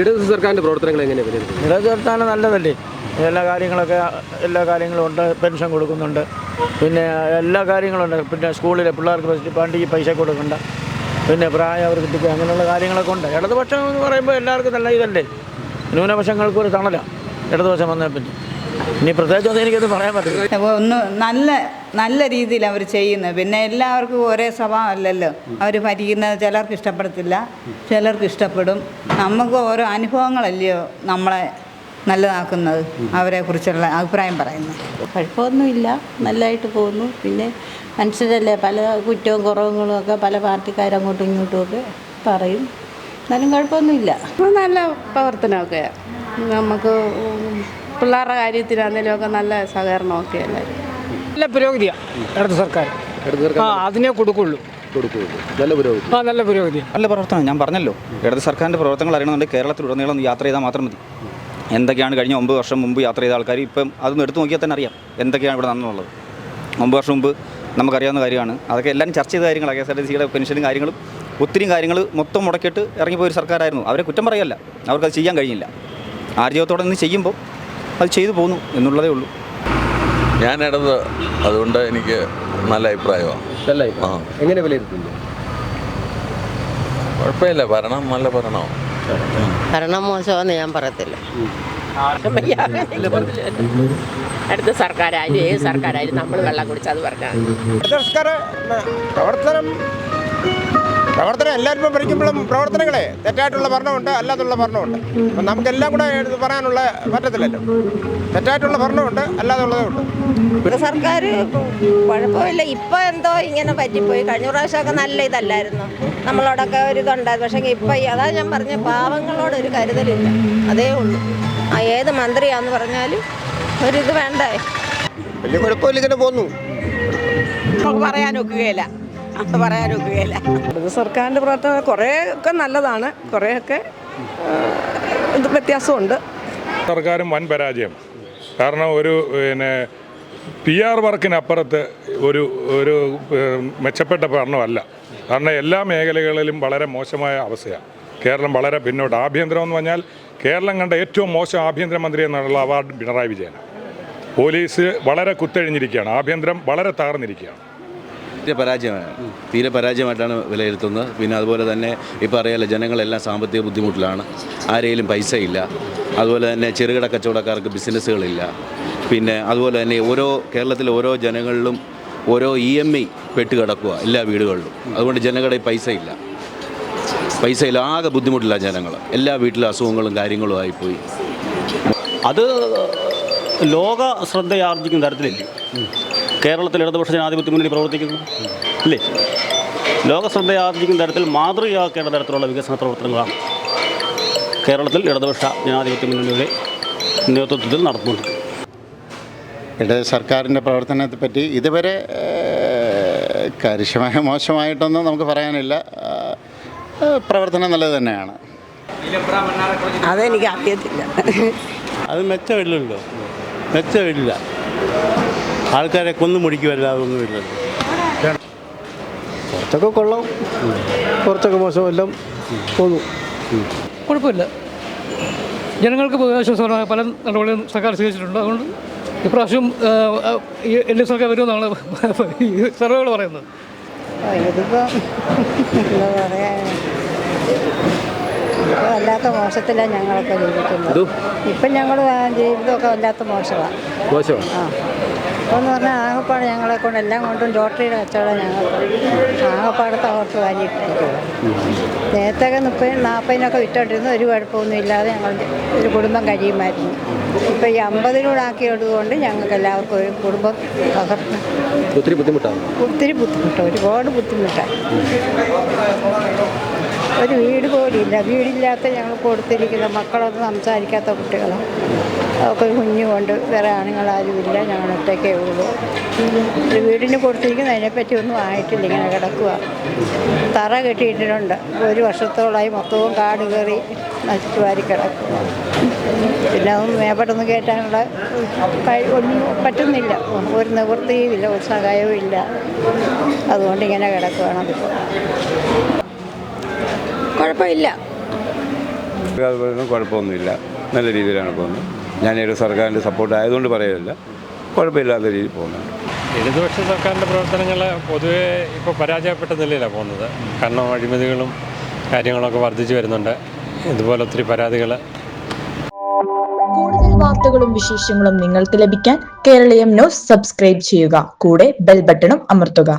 ഇടത് സർക്കാരിന്റെ പ്രവർത്തനങ്ങൾ എങ്ങനെ ഇടതു സർക്കാർ നല്ലതല്ലേ എല്ലാ കാര്യങ്ങളൊക്കെ എല്ലാ കാര്യങ്ങളും ഉണ്ട് പെൻഷൻ കൊടുക്കുന്നുണ്ട്. പിന്നെ എല്ലാ കാര്യങ്ങളും ഉണ്ട്. പിന്നെ സ്കൂളിലെ പിള്ളേർക്ക് ഫസ്റ്റ് പൈസ കൊടുക്കണ്ട. പിന്നെ പ്രായവർക്ക് അങ്ങനെയുള്ള കാര്യങ്ങളൊക്കെ ഉണ്ട്. ഇടതുപക്ഷം എന്ന് പറയുമ്പോൾ എല്ലാവർക്കും നല്ല ഇതല്ലേ? ന്യൂനപക്ഷങ്ങൾക്കൊരു തണല. ഇടതുപക്ഷം വന്നേ പറ്റി. ഇനി പ്രത്യേകിച്ചൊന്നും എനിക്കത് പറയാൻ പറ്റില്ല. അപ്പോൾ ഒന്ന് നല്ല നല്ല രീതിയിൽ അവർ ചെയ്യുന്നത് പിന്നെ എല്ലാവർക്കും ഒരേ സ്വഭാവമല്ലല്ലോ അവർ ഭരിക്കുന്നത് ചിലർക്ക് ഇഷ്ടപ്പെടത്തില്ല ചിലർക്ക് ഇഷ്ടപ്പെടും. നമുക്ക് ഓരോ അനുഭവങ്ങളല്ലയോ നമ്മളെ നല്ലതാക്കുന്നത് അവരെ കുറിച്ചുള്ള അഭിപ്രായം പറയുന്നത്? കുഴപ്പമൊന്നുമില്ല. നല്ലതായിട്ട് പോകുന്നു. പിന്നെ മനുഷ്യരല്ലേ പല കുറ്റവും കുറവുകളും ഒക്കെ പല പാർട്ടിക്കാരും അങ്ങോട്ടും ഇങ്ങോട്ടും ഒക്കെ പറയും. എന്നാലും കുഴപ്പമൊന്നുമില്ല. നല്ല പ്രവർത്തനമൊക്കെ. നമുക്ക് പിള്ളേരുടെ കാര്യത്തിലാണെങ്കിലും ഒക്കെ നല്ല സഹകരണമൊക്കെ എല്ലാവരും നല്ല പുരോഗതിയാണ് ഇടത് സർക്കാർ. ആ അതിനെ കൊടുക്കുള്ളൂ. നല്ല പുരോഗതി. ആ നല്ല പുരോഗതി. നല്ല പ്രവർത്തനം ഞാൻ പറഞ്ഞല്ലോ. ഇടത് സർക്കാരിന്റെ പ്രവർത്തനങ്ങൾ അറിയണമെന്നുണ്ടെങ്കിൽ കേരളത്തിലുടനീളം ഒന്ന് യാത്ര ചെയ്താൽ മാത്രം മതി. എന്തൊക്കെയാണ് കഴിഞ്ഞ ഒമ്പത് വർഷം മുമ്പ് യാത്ര ചെയ്ത ആൾക്കാർ ഇപ്പം അതൊന്ന് എടുത്തു നോക്കിയാൽ തന്നെ അറിയാം എന്തൊക്കെയാണ് ഇവിടെ നടന്നുള്ളത്. ഒമ്പത് വർഷം മുമ്പ് നമുക്കറിയാവുന്ന കാര്യമാണ്. അതൊക്കെ എല്ലാവരും ചർച്ച ചെയ്ത കാര്യങ്ങളാണ്. കെ എസ് ആർ ടി സിയുടെ പെൻഷനും കാര്യങ്ങളും ഒത്തിരി കാര്യങ്ങൾ മൊത്തം മുടക്കിയിട്ട് ഇറങ്ങിപ്പോയ ഒരു സർക്കാരായിരുന്നു. അവരെ കുറ്റം പറയല്ല. അവർക്കത് ചെയ്യാൻ കഴിഞ്ഞില്ല. ആർജവത്തോടെ നിന്ന് ചെയ്യുമ്പോൾ അത് ചെയ്തു പോകുന്നു എന്നുള്ളതേ ഉള്ളൂ. ഞാൻ ഇടത് അതുകൊണ്ട് എനിക്ക് നല്ല അഭിപ്രായമാണ് നല്ല ആ. എങ്ങനെ വിലയിരുത്തുന്നു? കുഴപ്പമില്ല. ഭരണം നല്ല ഭരണമാണ് ഭരണം മോശമെന്ന് ഞാൻ പറയത്തില്ല. അടുത്ത സർക്കാരായാലും ഏത് സർക്കാരായാലും നമ്മൾ വെള്ളം കുടിച്ചത് പറഞ്ഞാൽ സർക്കാർ പ്രവർത്തനം പ്രവർത്തനം എല്ലാവരും ഭരിക്കുമ്പോഴും പ്രവർത്തനങ്ങളെ തെറ്റായിട്ടുള്ള ഭരണമുണ്ട് അല്ലാത്തുള്ള ഭരണമുണ്ട്. അപ്പം നമുക്കെല്ലാം കൂടെ എടുത്ത് പറയാനുള്ള പറ്റത്തില്ലല്ലോ. തെറ്റായിട്ടുള്ള ഭരണമുണ്ട് അല്ലാതുള്ളതേ ഉണ്ട് സർക്കാർ കുഴപ്പമില്ല. ഇപ്പോൾ എന്തോ ഇങ്ങനെ പറ്റിപ്പോയി. കഴിഞ്ഞ പ്രാവശ്യമൊക്കെ നല്ല ഇതല്ലായിരുന്നു. നമ്മളോടൊക്കെ ഒരു ഇതുണ്ടായിരുന്നു. പക്ഷേ ഇപ്പം അതാണ് ഞാൻ പറഞ്ഞ പാവങ്ങളോട് ഒരു കരുതലില്ല. അതേ ഉള്ളൂ. ആ ഏത് മന്ത്രിയാന്ന് പറഞ്ഞാലും ഒരിത് വേണ്ടേ? വലിയ കുഴപ്പമില്ല ഇങ്ങനെ പോന്നു. നമുക്ക് പറയാനൊക്കുകയില്ല. പറയാനൊക്കുകയില്ല സർക്കാരിന്റെ പ്രവർത്തനം കുറേ ഒക്കെ നല്ലതാണ്. കുറേയൊക്കെ ഇത് വ്യത്യാസമുണ്ട്. സർക്കാരും വൻ പരാജയം. കാരണം ഒരു പിന്നെ പി ആർ വർക്കിനപ്പുറത്ത് ഒരു ഒരു മെച്ചപ്പെട്ട ഭരണമല്ല. കാരണം എല്ലാ മേഖലകളിലും വളരെ മോശമായ അവസ്ഥയാണ് കേരളം വളരെ പിന്നോട്ട്. ആഭ്യന്തരം എന്ന് പറഞ്ഞാൽ കേരളം കണ്ട ഏറ്റവും മോശം ആഭ്യന്തരമന്ത്രി എന്നുള്ള അവാർഡ് പിണറായി വിജയനാണ്. പോലീസ് വളരെ കുത്തഴിഞ്ഞിരിക്കുകയാണ്. ആഭ്യന്തരം വളരെ തകർന്നിരിക്കുകയാണ്. തീരെ പരാജയമാണ് തീരെ പരാജയമായിട്ടാണ് വിലയിരുത്തുന്നത്. പിന്നെ അതുപോലെ തന്നെ ഇപ്പോൾ അറിയാലോ ജനങ്ങളെല്ലാം സാമ്പത്തിക ബുദ്ധിമുട്ടിലാണ്. ആരെയും പൈസ ഇല്ല അതുപോലെ തന്നെ ചെറുകിട കച്ചവടക്കാർക്ക് ബിസിനസ്സുകളില്ല. പിന്നെ അതുപോലെ തന്നെ ഓരോ കേരളത്തിലെ ഓരോ ജനങ്ങളിലും ഓരോ ഇ എം ഐ പെട്ട് കിടക്കുക എല്ലാ വീടുകളിലും. അതുകൊണ്ട് ജനങ്ങളുടെ പൈസ ഇല്ല പൈസ ഇല്ല ആകെ ബുദ്ധിമുട്ടില്ല ജനങ്ങൾ എല്ലാ വീട്ടിലും അസുഖങ്ങളും കാര്യങ്ങളും ആയിപ്പോയി. അത് ലോക ശ്രദ്ധയാർജിക്കുന്ന തരത്തിലല്ലേ? കേരളത്തിൽ ഇടതുപക്ഷ ജനാധിപത്യ മുന്നണി പ്രവർത്തിക്കുന്നു? അല്ലേ ലോക ശ്രദ്ധയാർജിക്കുന്ന തരത്തിൽ മാതൃകയാക്കേണ്ട തരത്തിലുള്ള വികസന പ്രവർത്തനങ്ങളാണ് കേരളത്തിൽ ഇടതുപക്ഷ ജനാധിപത്യ മുന്നണിയുടെ നേതൃത്വത്തിൽ നടത്തുന്നുണ്ട് ഇടത് സർക്കാരിന്റെ പ്രവർത്തനത്തെ പറ്റി ഇതുവരെ കാര്യക്ഷമായ മോശമായിട്ടൊന്നും നമുക്ക് പറയാനില്ല. പ്രവർത്തനം നല്ലത് തന്നെയാണ്. അതെനിക്ക് അറിയത്തില്ല. അത് മെച്ചമില്ലല്ലോ. മെച്ചമില്ല. ആൾക്കാരെ കൊന്നു മുടിക്കുമല്ലാതെ ഒന്നുമില്ലല്ലോ കുറച്ചൊക്കെ കൊള്ളാം. കുറച്ചൊക്കെ മോശമെല്ലാം പോന്നു. കുഴപ്പമില്ല. ജനങ്ങൾക്ക് ആശ്വാസപരമായ പല നടപടികളും സർക്കാർ സ്വീകരിച്ചിട്ടുണ്ട്. അതുകൊണ്ട് ഇപ്രാവശ്യം എൽ ഡി സർക്കാർ വരുമെന്നാണ് സർവേകൾ പറയുന്നത്. വല്ലാത്ത മോശത്തിലാണ് ഞങ്ങളൊക്കെ ജീവിക്കുന്നത്. ഇപ്പം ഞങ്ങൾ ജീവിതമൊക്കെ വല്ലാത്ത മോശമാണ് മോശമാണ് ആ. എന്ന് പറഞ്ഞാൽ ആകപ്പാട് ഞങ്ങളെ കൊണ്ട് എല്ലാം കൊണ്ടും ലോട്ടറിയുടെ കച്ചവടം ഞങ്ങൾക്ക് ആകപ്പാടത്തെ ഓർത്ത് വാരിയിട്ടിരിക്കുക നേരത്തൊക്കെ മുപ്പതിനും നാൽപ്പതിനൊക്കെ വിറ്റോണ്ടിരുന്നു ഒരു കുഴപ്പമൊന്നും ഇല്ലാതെ ഞങ്ങൾ ഒരു കുടുംബം കഴിയുമായിരുന്നു. ഇപ്പോൾ ഈ അമ്പതിലൂടെ ആക്കിയതുകൊണ്ട് ഞങ്ങൾക്ക് എല്ലാവർക്കും ഒരു കുടുംബം തകർന്ന്. ഒത്തിരി ബുദ്ധിമുട്ടാണ്? ഒത്തിരി ബുദ്ധിമുട്ടാണ് ഒരുപാട് ബുദ്ധിമുട്ടാണ് ഒരു വീട് പോലില്ല വീടില്ലാത്ത ഞങ്ങൾ കൊടുത്തിരിക്കുന്ന മക്കളൊന്നും സംസാരിക്കാത്ത കുട്ടികളാണ് അതൊക്കെ ഒരു കുഞ്ഞു കൊണ്ട് വേറെ ആണുങ്ങളാരും ഇല്ല. ഞങ്ങൾ ഒറ്റയ്ക്കേ ഉള്ളൂ. ഒരു വീടിന് കൊടുത്തിരിക്കുന്ന അതിനെപ്പറ്റി ഒന്നും ആയിട്ടില്ല. ഇങ്ങനെ കിടക്കുക തറ കെട്ടിയിട്ടിട്ടുണ്ട്. ഒരു വർഷത്തോളമായി മൊത്തവും കാട് കയറി നശിച്ചു വാരി കിടക്കുക പിന്നെ അതൊന്നും മേപ്പെട്ടൊന്നും കയറ്റാനുള്ള ഒന്നും പറ്റുന്നില്ല. ഒരു നിവൃത്തിയുമില്ല ഒരു സഹായവും ഇല്ല. അതുകൊണ്ട് ഇങ്ങനെ കിടക്കുകയാണ് അതിപ്പോൾ കുഴപ്പമില്ല. കുഴപ്പമൊന്നുമില്ല. നല്ല രീതിയിലാണ് പോകുന്നത്. ഞാനൊരു സർക്കാരിന്റെ സപ്പോർട്ട് ആയതുകൊണ്ട് പറയലില്ല കുഴപ്പമില്ലാത്ത രീതിയിൽ പോകുന്നുണ്ട്. ഇടതുപക്ഷ സർക്കാരിന്റെ പ്രവർത്തനങ്ങൾ പൊതുവേ ഇപ്പോൾ പരാജയപ്പെട്ട നിലയിലാണ് പോകുന്നത്. കാരണം അഴിമതികളും കാര്യങ്ങളൊക്കെ വർദ്ധിച്ചു വരുന്നുണ്ട്. ഇതുപോലെ ഒത്തിരി പരാതികൾ. കൂടുതൽ വാർത്തകളും വിശേഷങ്ങളും നിങ്ങൾക്ക് ലഭിക്കാൻ കേരളീയം ന്യൂസ് സബ്സ്ക്രൈബ് ചെയ്യുക. കൂടെ ബെൽ ബട്ടണും അമർത്തുക.